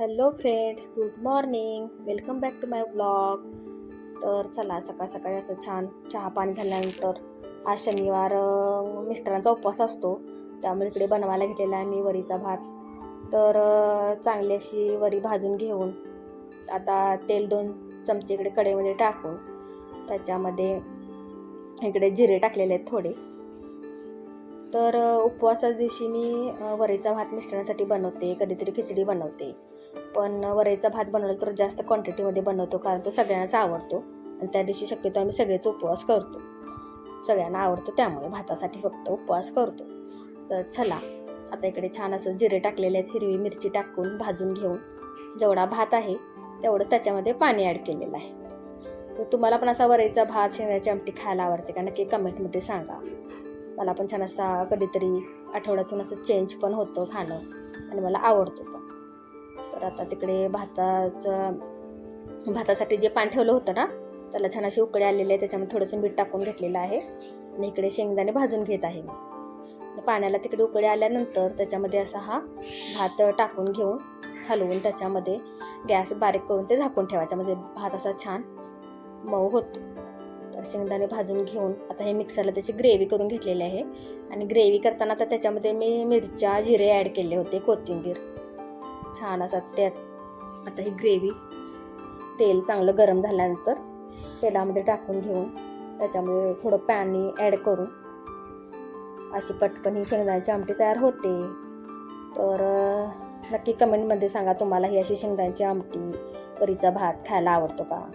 Hello friends good morning welcome back to my blog तर चला सकाळ सकाळी असं छान चहा पाणी झाल्यानंतर आज शनिवार मिस्टरांचा उपवास असतो. त्यामुळे इकडे बनवायला घेतलेला आहे मी वरीचा भात. तर चांगली अशी वरी भाजून घेऊन आता तेल दोन चमचे इकडे कढईमध्ये टाकून त्याच्यामध्ये इकडे जिरे टाकलेले आहेत थोडे. तर उपवासाच्या दिवशी मी वरीचा भात मिस्टरांसाठी बनवते. कधीतरी खिचडी बनवते. पण वरईचा भात बनवला तर जास्त क्वांटिटीमध्ये बनवतो कारण तो सगळ्यांनाच आवडतो. आणि त्या दिवशी शक्यतो आम्ही सगळेच उपवास करतो. सगळ्यांना आवडतो त्यामुळे भातासाठी फक्त उपवास करतो. तर चला आता इकडे छान असं जिरे टाकलेले आहेत हिरवी मिरची टाकून भाजून घेऊन. जेवढा भात आहे तेवढं त्याच्यामध्ये पाणी ॲड केलेलं आहे. तर तुम्हाला पण असा वरईचा भात शेंगाची आमटी खायला आवडते का? नक्की कमेंटमध्ये सांगा. मला पण छान असा कधीतरी आठवड्यातून असं चेंज पण होतं खाणं आणि मला आवडतं पण. तर आता तिकडे भाताचं भातासाठी जे पाणी ठेवलं होतं ना त्याला छान अशी उकळी आलेली आहे त्याच्यामध्ये थोडंसं मीठ टाकून घेतलेलं आहे. आणि इकडे शेंगदाणे भाजून घेत आहे मी. पाण्याला तिकडे उकळी आल्यानंतर त्याच्यामध्ये असा हा भात टाकून घेऊन हलवून त्याच्यामध्ये गॅस बारीक करून ते झाकून ठेवायचा. म्हणजे भात असा छान मऊ होतो. तर शेंगदाणे भाजून घेऊन आता हे मिक्सरला त्याची ग्रेव्ही करून घेतलेली आहे. आणि ग्रेव्ही करताना तर त्याच्यामध्ये मी मिरच्या जिरे ॲड केले होते कोथिंबीर. छान असा त्यात आता ही ग्रेव्ही तेल चांगलं गरम झाल्यानंतर तेलामध्ये टाकून घेऊन त्याच्यामध्ये थोडं पाणी ॲड करून अशी पटकन ही शेंगदाण्याची आमटी तयार होते. तर नक्की कमेंटमध्ये सांगा तुम्हाला ही अशी शेंगदाण्याची आमटी वरीचा भात खायला आवडतो का?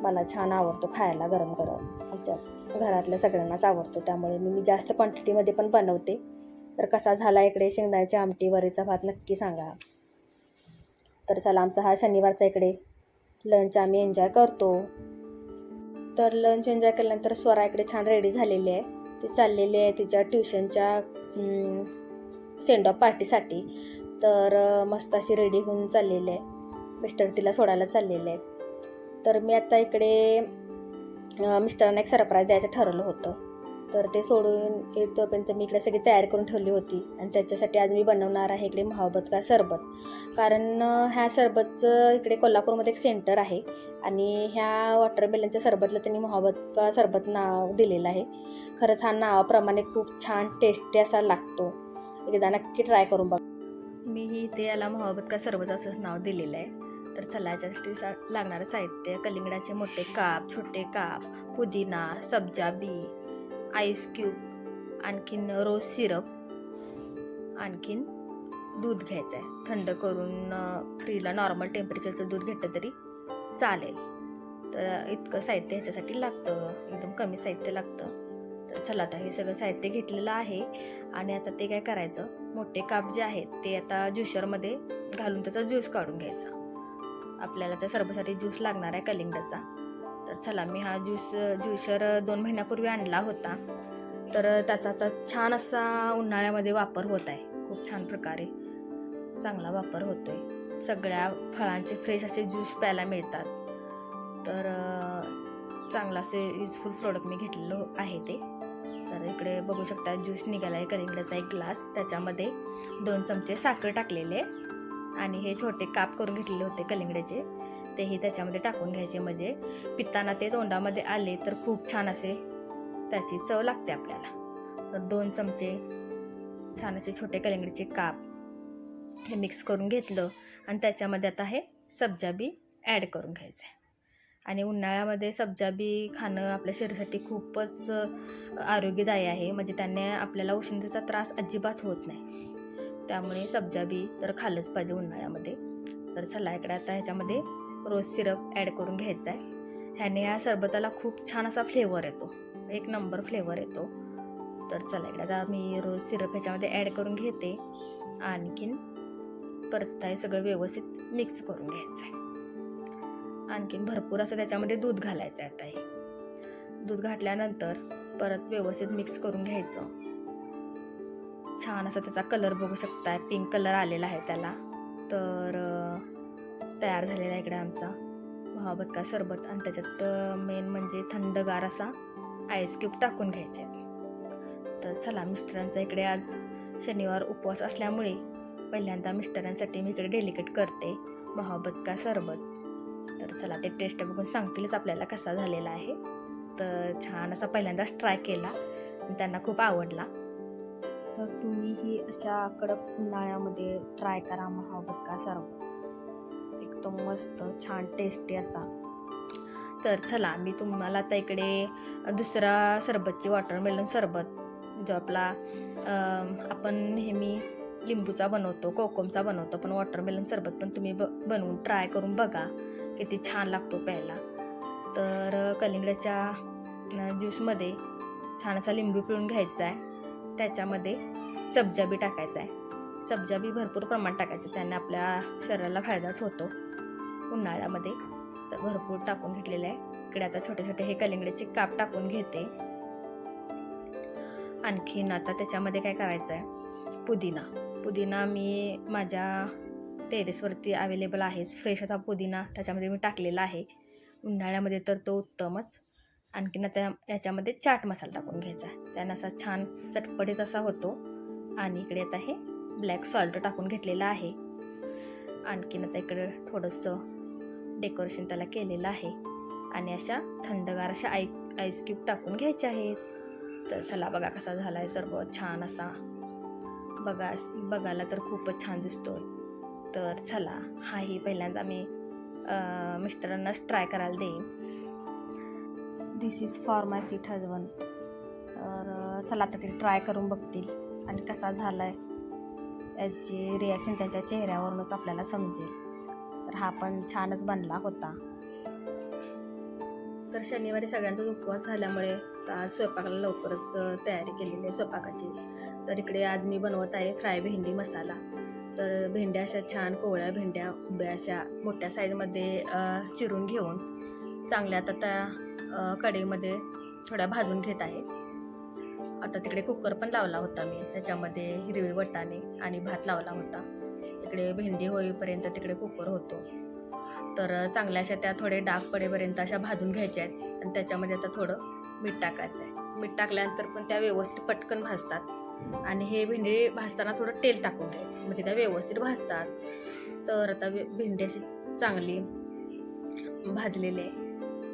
मला छान आवडतो खायला गरम गरम. आमच्या घरातल्या सगळ्यांनाच आवडतो त्यामुळे मी मी जास्त क्वांटिटीमध्ये पण बनवते. तर कसा झाला इकडे शेंगदाण्याची आमटी वरीचा भात नक्की सांगा. तर चला आमचा हा शनिवारचा इकडे. लंच आम्ही एन्जॉय करतो. तर लंच एन्जॉय केल्यानंतर स्वरा इकडे छान रेडी झालेली आहे. ती चाललेली आहे तिच्या ट्युशनच्या सेंड ऑफ पार्टीसाठी तर मस्त अशी रेडी होऊन चाललेली आहे. मिस्टर तिला सोडायला चाललेले आहेत तर मी आता इकडे मिस्टरांना एक सरप्राईज द्यायचं ठरवलं होतं. तर ते सोडून येतोपर्यंत मी इकडे सगळी तयार करून ठेवली होती. आणि त्याच्यासाठी आज मी बनवणार आहे इकडे मोहब्बत का सरबत. कारण ह्या सरबतचं इकडे कोल्हापूरमध्ये एक सेंटर आहे. आणि ह्या वॉटरमेलनच्या सरबतला त्यांनी मोहब्बत का सरबत नाव दिलेलं आहे. खरंच हा नावाप्रमाणे खूप छान टेस्टी असा लागतो. एकदा नक्की ट्राय करून बघ. मीही इथे याला मोहब्बत का सरबत असं नाव दिलेलं आहे. तर चला याच्यासाठी सा लागणारं साहित्य कलिंगडाचे मोठे काप छोटे काप पुदिना सब्जा बी. आईस क्यूब आणखीन रोज सिरप आणखीन दूध घ्यायचं आहे थंड करून फ्रीला नॉर्मल टेम्परेचरचं दूध घेतलं तरी चालेल. तर इतकं साहित्य ह्याच्यासाठी लागतं. एकदम कमी साहित्य लागतं. तर चला आता हे सगळं साहित्य घेतलेलं आहे आणि आता ते काय करायचं? मोठे काप जे आहेत ते आता ज्युशरमध्ये घालून त्याचा ज्यूस काढून घ्यायचा. आपल्याला त्या सर्वसाठी ज्यूस लागणार आहे कलिंगडाचा. तर चला मी हा ज्यूस ज्युशर दोन महिन्यापूर्वी आणला होता. तर त्याचा आता छान असा उन्हाळ्यामध्ये वापर होत आहे. खूप छान प्रकारे चांगला वापर होतो आहे सगळ्या फळांचे फ्रेश असे ज्यूस प्यायला मिळतात. तर चांगला असे युजफुल प्रोडक्ट मी घेतलेलं आहे ते. तर इकडे बघू शकता ज्यूस निघाला आहे कलिंगडाचा एक ग्लास त्याच्यामध्ये दोन चमचे साखर टाकलेले. आणि हे छोटे काप करून घेतलेले होते कलिंगड्याचे तेही त्याच्यामध्ये टाकून घ्यायचे. म्हणजे पिताना ते तोंडामध्ये आले तर खूप छान असे त्याची चव लागते आपल्याला. तर दोन चमचे छान असे छोटे कलिंगडीचे काप हे मिक्स करून घेतलं आणि त्याच्यामध्ये आता हे सब्जा बी ॲड करून घ्यायचं. आहे आणि उन्हाळ्यामध्ये सब्जा बी खाणं आपल्या शरीरासाठी खूपच आरोग्यदायी आहे. म्हणजे त्याने आपल्याला उष्णतेचा त्रास अजिबात होत नाही. त्यामुळे सब्जा बी तर खाल्लंच पाहिजे उन्हाळ्यामध्ये. तर चला इकडे आता ह्याच्यामध्ये रोज सिरप ॲड करून घ्यायचा आहे. ह्याने या सरबताला खूप छान असा फ्लेवर येतो. एक नंबर फ्लेवर येतो. तर चला एकदा आता मी रोज सिरप ह्याच्यामध्ये ॲड करून घेते. आणखीन परत हे सगळं व्यवस्थित मिक्स करून घ्यायचं आहे. आणखीन भरपूर असं त्याच्यामध्ये दूध घालायचं आहे आता हे. दूध घातल्यानंतर परत व्यवस्थित मिक्स करून घ्यायचं. छान असा त्याचा कलर बघू शकताय. पिंक कलर आलेला आहे त्याला. तर तयार झालेला आहे इकडे आमचा. मोहब्बत का सरबत आणि त्याच्यात मेन म्हणजे थंडगार असा आईस क्यूब टाकून घ्यायचे. तर चला मिस्टरांचा इकडे आज शनिवार उपवास असल्यामुळे पहिल्यांदा मिस्टरांसाठी मी इकडे डेलिकेट करते मोहब्बत का सरबत. तर चला ते टेस्ट बघून सांगतीलच आपल्याला कसा झालेला आहे. तर छान असा पहिल्यांदाच ट्राय केला आणि त्यांना खूप आवडला. तर तुम्हीही अशा कडक उन्हाळ्यामध्ये ट्राय करा मोहब्बत का सरबत. एकदम मस्त छान टेस्टी असा. तर चला मी तुम्हाला आता इकडे दुसरा सरबतची वॉटरमेलन सरबत जो आपला आपण नेहमी लिंबूचा बनवतो कोकमचा बनवतो पण वॉटरमेलन सरबत पण तुम्ही ब बनवून ट्राय करून बघा किती छान लागतो प्यायला. तर कलिंगडाच्या ज्यूसमध्ये छान असा लिंबू पिळून घ्यायचा आहे. त्याच्यामध्ये सब्जा बी टाकायचा आहे. सब्जा बी भरपूर प्रमाणात टाकायचं त्याने आपल्या शरीराला फायदाच होतो. उन्हाळ्यामध्ये तर भरपूर टाकून घेतलेलं आहे. इकडे आता छोटे छोटे हे कलिंगड्याचे काप टाकून घेते. आणखीन आता त्याच्यामध्ये काय करायचं आहे पुदिना. पुदिना मी माझ्या टेरेसवरती अवेलेबल आहेच. फ्रेश असा पुदिना त्याच्यामध्ये मी टाकलेला आहे. उन्हाळ्यामध्ये तर तो उत्तमच. आणखीन आता याच्यामध्ये चाट मसाला टाकून घ्यायचा आहे. त्यानं असा छान चटपटीत असा होतो. आणि इकडे आता हे ब्लॅक सॉल्ट टाकून घेतलेलं आहे. आणखीन आता इकडे थोडंसं डेकोरेशन त्याला केलेलं आहे. आणि अशा थंडगार अशा आय आईस क्यूब टाकून घ्यायच्या आहेत. तर चला बघा कसा झाला आहे सर्व छान असा. बघा बघायला तर खूपच छान दिसतो तर चला हाही पहिल्यांदा मी मिस्टरांनाच ट्राय करायला देईन. This is for my sweet husband तर चला आता ते ट्राय करून बघतील. आणि कसा झाला आहे याची रिॲक्शन त्यांच्या चेहऱ्यावरूनच आपल्याला समजेल. तर हा पण छानच बनला होता. तर शनिवारी सगळ्यांचा उपवास झाल्यामुळे आज स्वयंपाकाला लवकरच तयारी केलेली आहे स्वयंपाकाची. तर इकडे आज मी बनवत आहे फ्राय भेंडी मसाला. तर भेंड्या अशा छान कोवळ्या भेंड्या उभ्या अशा मोठ्या साईजमध्ये चिरून घेऊन चांगल्या आता त्या कढईमध्ये थोड्या भाजून घेत आहे. आता तिकडे कुकर पण लावला होता मी. त्याच्यामध्ये हिरवे वटाणे आणि भात लावला होता. इकडे भेंडी होईपर्यंत तिकडे कुकर होतो. तर चांगल्या अशा त्या थोडे डाग पडेपर्यंत अशा भाजून घ्यायच्या आहेत आणि त्याच्यामध्ये आता थोडं मीठ टाकायचं आहे. मीठ टाकल्यानंतर पण त्या व्यवस्थित पटकन भाजतात. आणि हे भेंडी भाजताना थोडं तेल टाकून घ्यायचं. म्हणजे त्या व्यवस्थित भाजतात. तर आता भेंडी अशी चांगली भाजलेली आहे.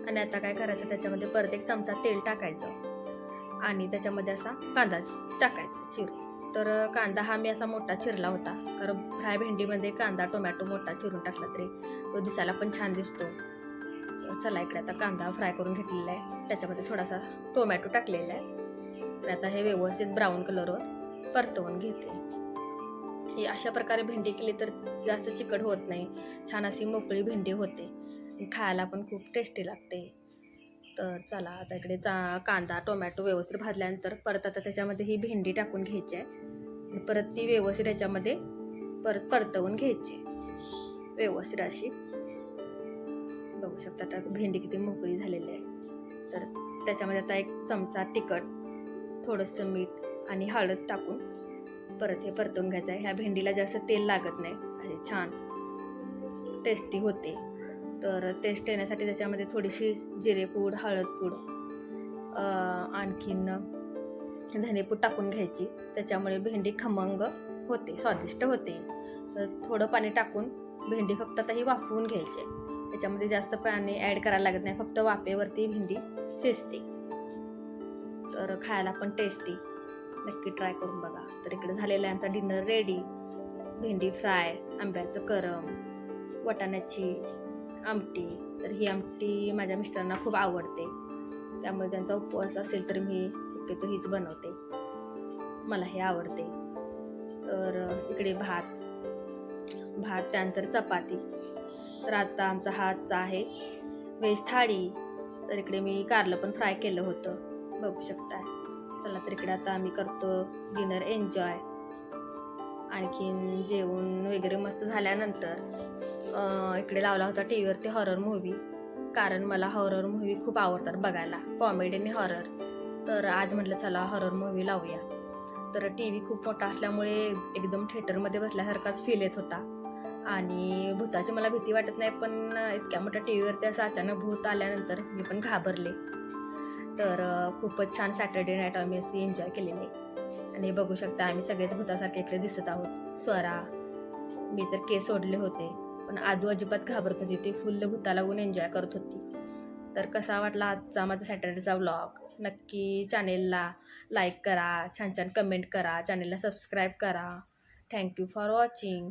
आणि आता काय करायचं? त्याच्यामध्ये परत एक चमचा तेल टाकायचं. आणि त्याच्यामध्ये असा कांदा टाकायचा चिरून. तर कांदा हा मी असा मोठा चिरला होता. कारण फ्राय भेंडीमध्ये कांदा टोमॅटो मोठा चिरून टाकला तरी तो दिसायला पण छान दिसतो. चला इकडे आता कांदा फ्राय करून घेतलेला आहे. त्याच्यामध्ये थोडासा टोमॅटो टाकलेला आहे. आता हे व्यवस्थित ब्राऊन कलरवर परतवून घेते. ही अशा प्रकारे भेंडी केली तर जास्त चिकट होत नाही. छान अशी मोकळी भेंडी होते. खायला पण खूप टेस्टी लागते. तर चला आता इकडे चा कांदा टोमॅटो व्यवस्थित भाजल्यानंतर परत आता त्याच्यामध्ये ही भेंडी टाकून घ्यायची आहे. परत ती व्यवस्थित याच्यामध्ये परत परतवून घ्यायची व्यवस्थित अशी. बघू शकता आता भेंडी किती मोकळी झालेली आहे. तर त्याच्यामध्ये आता एक चमचा तिखट थोडंसं मीठ आणि हळद टाकून परत हे परतवून घ्यायचं आहे. ह्या भेंडीला जास्त तेल लागत नाही. आणि छान टेस्टी होते. तर टेस्ट येण्यासाठी त्याच्यामध्ये थोडीशी जिरेपूड हळदपूड आणखीन धनेपूड टाकून घ्यायची. त्याच्यामुळे भेंडी खमंग होते स्वादिष्ट होते. तर थोडं पाणी टाकून भेंडी फक्त आता ही वाफवून घ्यायची. त्याच्यामध्ये जास्त पाणी ॲड करायला लागत नाही फक्त वाफेवरती भेंडी शिजते. तर खायला पण टेस्टी नक्की ट्राय करून बघा. तर इकडे झालेलं आहे आमचा डिनर रेडी भेंडी फ्राय आंब्याचं करम वटाण्याची आमटी. तर ही आमटी माझ्या मिस्टरांना खूप आवडते. त्यामुळे त्यांचा उपवास असेल तर मी शक्यतो हीच बनवते. मला हे आवडते. तर इकडे भात. भात त्यानंतर चपाती. तर आता आमचा हातचा आहे व्हेज थाळी. तर इकडे मी कारलं पण फ्राय केलं होतं. बघू शकता चला तर इकडे आता आम्ही करतो डिनर एन्जॉय. आणखीन जेवण वगैरे मस्त झाल्यानंतर इकडे लावला होता टी व्हीवरती हॉरर मूव्ही कारण मला हॉरर मूव्ही खूप आवडतात बघायला. कॉमेडी आणि हॉरर तर आज म्हटलं चला हॉरर मूव्ही लावूया. तर टी व्ही खूप मोठा असल्यामुळे एकदम थिएटरमध्ये बसल्यासारखाच फील येत होता. आणि भूताची मला भीती वाटत नाही पण इतक्या मोठ्या टी व्हीवरती असं अचानक भूत आल्यानंतर मी पण घाबरले. तर खूपच छान सॅटर्डे नाईट आम्ही अशी एन्जॉय केलेली आणि बघू शकता आम्ही सगळेच भूतासारखे इकडे दिसत आहोत. स्वरा मी तर केस सोडले होते. पण आदू अजिबात घाबरत होती. ती फुल्ल भूता लागून एन्जॉय करत होती. तर कसा वाटला आजचा माझा सॅटर्डेचा व्लॉग नक्की चॅनेलला लाईक करा छान छान कमेंट करा चॅनेलला सबस्क्राईब करा. Thank you for watching